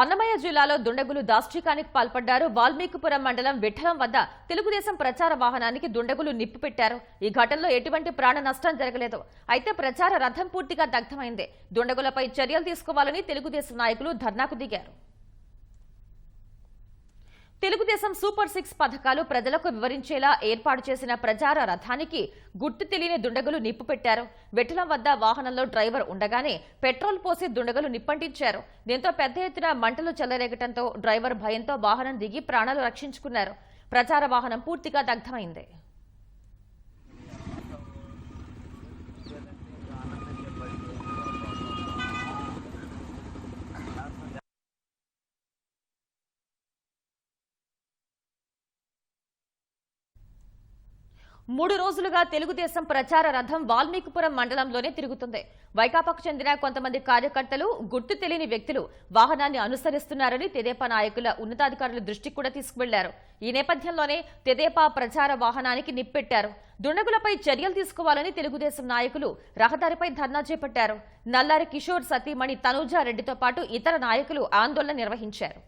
అన్నమయ్య జిల్లాలో దుండగులు దాష్టికానికి పాల్పడ్డారు. వాల్మీకిపురం మండలం విఠలం వద్ద తెలుగుదేశం ప్రచార వాహనానికి దుండగులు నిప్పు పెట్టారు. ఈ ఘటనలో ఎటువంటి ప్రాణ నష్టం జరగలేదు. అయితే ప్రచార రథం పూర్తిగా దగ్ధమైంది. దుండగులపై చర్యలు తీసుకోవాలని తెలుగుదేశం నాయకులు ధర్నాకు దిగారు. తెలుగుదేశం సూపర్ సిక్స్ పథకాలు ప్రజలకు వివరించేలా ఏర్పాటు చేసిన ప్రచార రథానికి గుర్తు తెలియని దుండగులు నిప్పు పెట్టారు. వెట్టలం వద్ద వాహనంలో డ్రైవర్ ఉండగానే పెట్రోల్ పోసి దుండగులు నిప్పంటించారు. దీంతో పెద్ద ఎత్తున మంటలు చెలరేగటంతో డ్రైవర్ భయంతో వాహనం దిగి ప్రాణాలు రక్షించుకున్నారు. ప్రచార వాహనం పూర్తిగా దగ్ధమైంది. మూడు రోజులుగా తెలుగుదేశం ప్రచార రథం వాల్మీకిపురం మండలంలోనే తిరుగుతుంది. వైకాపాకు చెందిన కొంతమంది కార్యకర్తలు గుర్తు తెలియని వ్యక్తులు వాహనాన్ని అనుసరిస్తున్నారని తెదేపా నాయకుల ఉన్నతాధికారుల దృష్టికి కూడా తీసుకువెళ్ళారు. ఈ నేపథ్యంలోనే తెదేపా ప్రచార వాహనానికి నిప్పెట్టారు. దుండగులపై చర్యలు తీసుకోవాలని తెలుగుదేశం నాయకులు రహదారిపై ధర్నా చేపట్టారు. నల్లారి కిషోర్ సతీమణి తనూజారెడ్డితో పాటు ఇతర నాయకులు ఆందోళన నిర్వహించారు.